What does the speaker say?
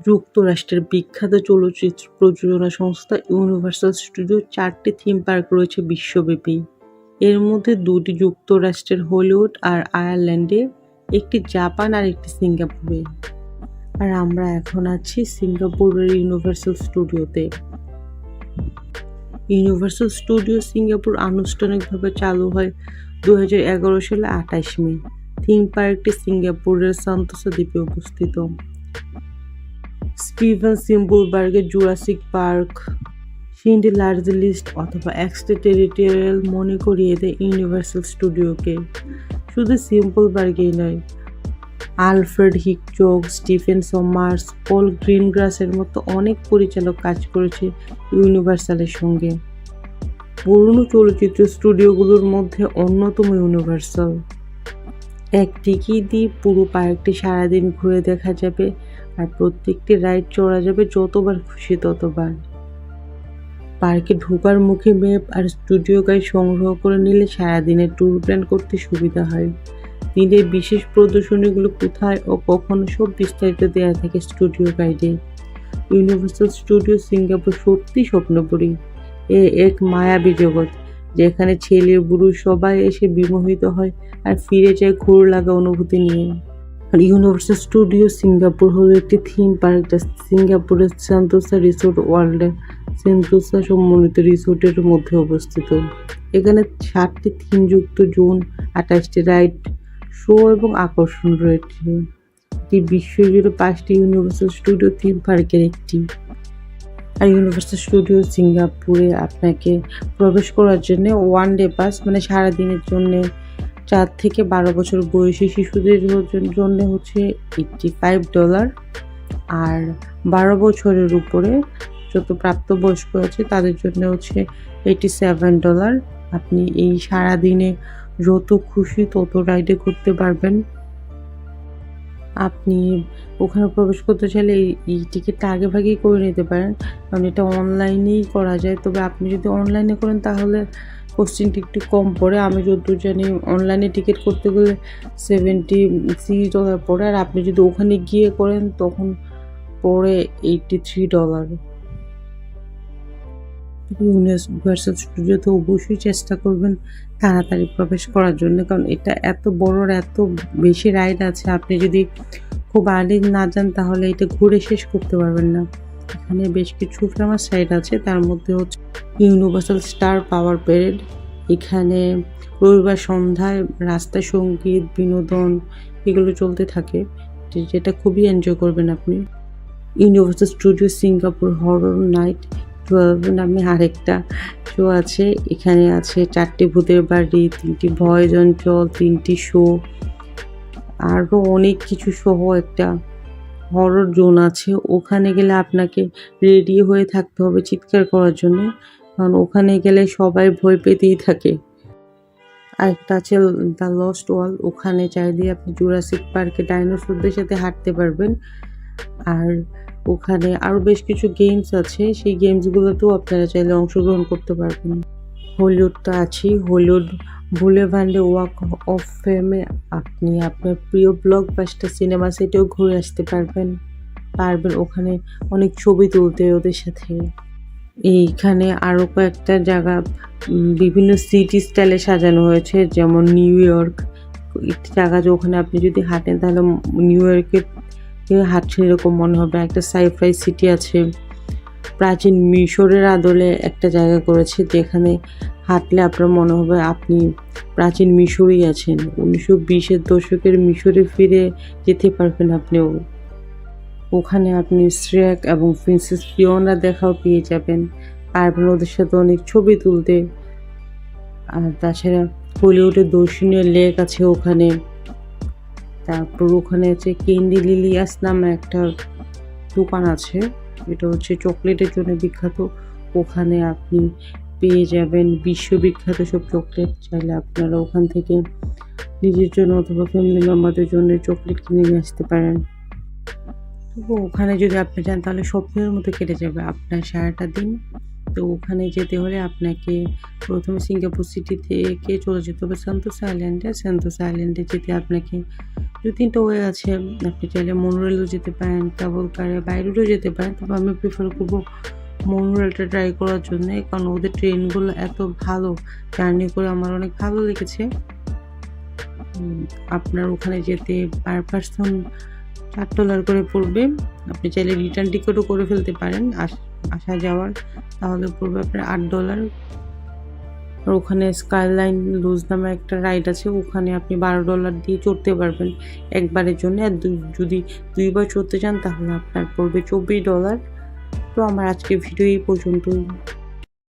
যুক্তরাষ্ট্রের বিখ্যাত চলচ্চিত্র প্রযোজনা সংস্থা ইউনিভার্সাল স্টুডিও চারটি থিম পার্ক রয়েছে বিশ্বব্যাপী। এর মধ্যে দুটি যুক্তরাষ্ট্রের হলিউড আর আয়ারল্যান্ডে, একটি জাপান আর একটি সিঙ্গাপুরে। আর আমরা এখন আছি সিঙ্গাপুরের ইউনিভার্সাল স্টুডিওতে। ইউনিভার্সাল স্টুডিও সিঙ্গাপুর আনুষ্ঠানিকভাবে চালু হয় দু হাজার এগারো সালে আঠাশ মে। থিম পার্কটি সিঙ্গাপুরের সান্তোসা দ্বীপে অবস্থিত। স্টিভেন সিম্বলবার্গের জুরাসিক পার্ক সিন্ডি লার্জ লিস্ট অথবা এক্সট্রা টেরিটোরিয়াল মনে করিয়ে দেয় ইউনিভার্সাল স্টুডিওকে শুধু সিম্পলবার্গেই নয় আলফ্রেড হিকচক স্টিফেন সমার্স পল গ্রিনগ্রাসের মতো অনেক পরিচালক কাজ করেছে ইউনিভার্সালের সঙ্গে। পুরনো চলচ্চিত্র স্টুডিওগুলোর মধ্যে অন্যতম ইউনিভার্সাল এক টিকিট দিয়ে পুরো পার্কটি সারাদিন ঘুরে দেখা যাবে আর প্রত্যেকটি রাইড চড়া যাবে যতবার খুশি ততবার। পার্কে ঢোকার মুখে ম্যাপ আর স্টুডিও গাইড সংগ্রহ করে নিলে সারাদিনের ট্যুর প্ল্যান করতে সুবিধা হয়। দিনের বিশেষ প্রদর্শনীগুলো কোথায় ও কখন সব বিস্তারিত দেওয়া থাকে স্টুডিও গাইডে। ইউনিভার্সাল স্টুডিও সিঙ্গাপুর সত্যি স্বপ্নপুরী। এ এক মায়াবী জগৎ, যেখানে ছেলে, বুড়ো সবাই এসে বিমোহিত হয় আর ফিরে যায় ঘোর লাগা অনুভূতি নিয়ে। আর ইউনিভার্সাল স্টুডিও সিঙ্গাপুর হলো একটি থিম পার্ক যা সিঙ্গাপুরের সেন্তোসা রিসোর্ট ওয়ার্ল্ডের সেন্তোসা সম্মানিত রিসোর্টের মধ্যে অবস্থিত। এখানে ষাটটি থিমযুক্ত জোন, আঠাশটি রাইড শো এবং আকর্ষণ রয়েছে। এটি বিশ্বজুড়ে পাঁচটি ইউনিভার্সাল স্টুডিও থিম পার্কের একটি। আর ইউনিভার্সাল স্টুডিও সিঙ্গাপুরে আপনাকে প্রবেশ করার জন্য ওয়ান ডে পাস মানে সারাদিনের জন্যে চার থেকে বারো বছর বয়সী শিশুদের জন্য হচ্ছে এইটটি ফাইভ ডলার আর বারো বছরের উপরে যত প্রাপ্তবয়স্ক আছে, তাদের জন্য হচ্ছে এইটি সেভেন ডলার আপনি এই সারাদিনে যত খুশি তত রাইডে করতে পারবেন। আপনি ওখানে প্রবেশ করতে চাইলে এই টিকিটটা আগে ভাগেই করে নিতে পারেন। কারণ এটা অনলাইনেই করা যায়। তবে আপনি যদি অনলাইনে করেন, তাহলে কোশ্চেনটি একটু কম পড়ে। আমি যতদূর জানি অনলাইনে টিকিট করতে গেলে সেভেন্টি সিক্স ডলার পড়ে। আর আপনি যদি ওখানে গিয়ে করেন, তখন পড়ে এইটটি থ্রি ডলার ইউনিভার্সাল স্টুডিওতে অবশ্যই চেষ্টা করবেন তাড়াতাড়ি প্রবেশ করার জন্য, কারণ এটা এত বড় এত বেশি রাইড আছে। আপনি যদি খুব আর্লি না যান, তাহলে এটা ঘুরে শেষ করতে পারবেন না। এখানে বেশ কিছু ফেমাস রাইড আছে, তার মধ্যে হচ্ছে ইউনিভার্সাল স্টার পাওয়ার প্যারেড এখানে রবিবার সন্ধ্যায় রাস্তায় সংগীত, বিনোদন এগুলো চলতে থাকে। যেটা খুবই এনজয় করবেন আপনি। Universal Studio Singapore horror night twelve নামে আরেকটা শো আছে। এখানে আছে চারটি ভূতের বাড়ি, তিনটি ভয়েস অঞ্চল তিনটি শো আরও অনেক কিছু সহ একটা হরর জোন আছে। ওখানে গেলে আপনাকে রেডি হয়ে থাকতে হবে চিৎকার করার জন্য। কারণ ওখানে গেলে সবাই ভয় পেতেই থাকে। আরেকটা আছে দ্য লস্ট ওয়াল ওখানে চাইলে আপনি জুরাসিক পার্কে ডাইনোসরদের সাথে হাঁটতে পারবেন। আর ওখানে আরও বেশ কিছু গেমস আছে। সেই গেমসগুলোতেও আপনারা চাইলে অংশগ্রহণ করতে পারবেন। হলিউড তো আছেই। হলিউড ভুলে ভান্ডে ওয়াক অফ ফেমে আপনি আপনার প্রিয় ব্লকবাস্টার সিনেমা সেটেও ঘুরে আসতে পারবেন। পারবেন ওখানে অনেক ছবি তুলতে ওদের সাথে। এইখানে আরও কয়েকটা জায়গা বিভিন্ন সিটি স্টাইলে সাজানো হয়েছে। যেমন নিউ ইয়র্ক জায়গা যে ওখানে আপনি যদি হাঁটেন তাহলে নিউ ইয়র্কের হাঁটছেন এরকম মনে হবে। একটা সাইফাই সিটি আছে। প্রাচীন মিশরের আদলে একটা জায়গা করেছে যেখানে হাঁটলে আপনার মনে হবে আপনি প্রাচীন মিশরেই আছেন। উনিশশো বিশের দশকের মিশরে ফিরে যেতে পারবেন আপনিও ওখানে আপনি শ্রেক এবং প্রিন্সেস ফিওনা দেখাও পেয়ে যাবেন। পারবেন ওদের সাথে অনেক ছবি তুলতে। আর তাছাড়া হলিউডের দর্শনীয় লেক আছে ওখানে। তারপর ওখানে আছে কেন্ডি লিলিয়াস নামে একটা দোকান আছে। এটা হচ্ছে চকলেটের জন্য বিখ্যাত। ওখানে আপনি পেয়ে যাবেন বিশ্ববিখ্যাত সব চকলেট। চাইলে আপনারা ওখান থেকে নিজের জন্য অথবা ফ্যামিলি মেম্বারদের জন্য চকলেট কিনে নিয়ে আসতে পারেন। তো ওখানে যদি আপনি যান, তাহলে স্বপ্নের মতো কেটে যাবে আপনার সারাটা দিন। তো ওখানে যেতে হলে আপনাকে প্রথমে সিঙ্গাপুর সিটি থেকে চলে যেতে হবে সান্তোস আইল্যান্ডে। সান্তোস আইল্যান্ডে যেতে আপনাকে দু তিনটা ওয়ে আছে আপনি চাইলে মনোরেলও যেতে পারেন কেবল কারে বাইরেও যেতে পারেন। তবে আমি প্রিফার করব মনোরেলটা ট্রাই করার জন্য, কারণ ওদের ট্রেনগুলো এত ভালো। জার্নি করে আমার অনেক ভালো লেগেছে। আপনার ওখানে যেতে পার পার্সন চার ডলার করে পড়বে। আপনি চাইলে রিটার্ন টিকিটও করে ফেলতে পারেন। আসা যাওয়ার তাহলে পড়বে আপনার আট ডলার আর ওখানে স্কাইলাইন লুজ নামে একটা রাইড আছে, ওখানে আপনি বারো ডলার দিয়ে চড়তে পারবেন। একবারের জন্য আর যদি দুইবার চড়তে চান তাহলে আপনার পড়বে চব্বিশ ডলার তো আমার আজকের ভিডিও এই পর্যন্তই।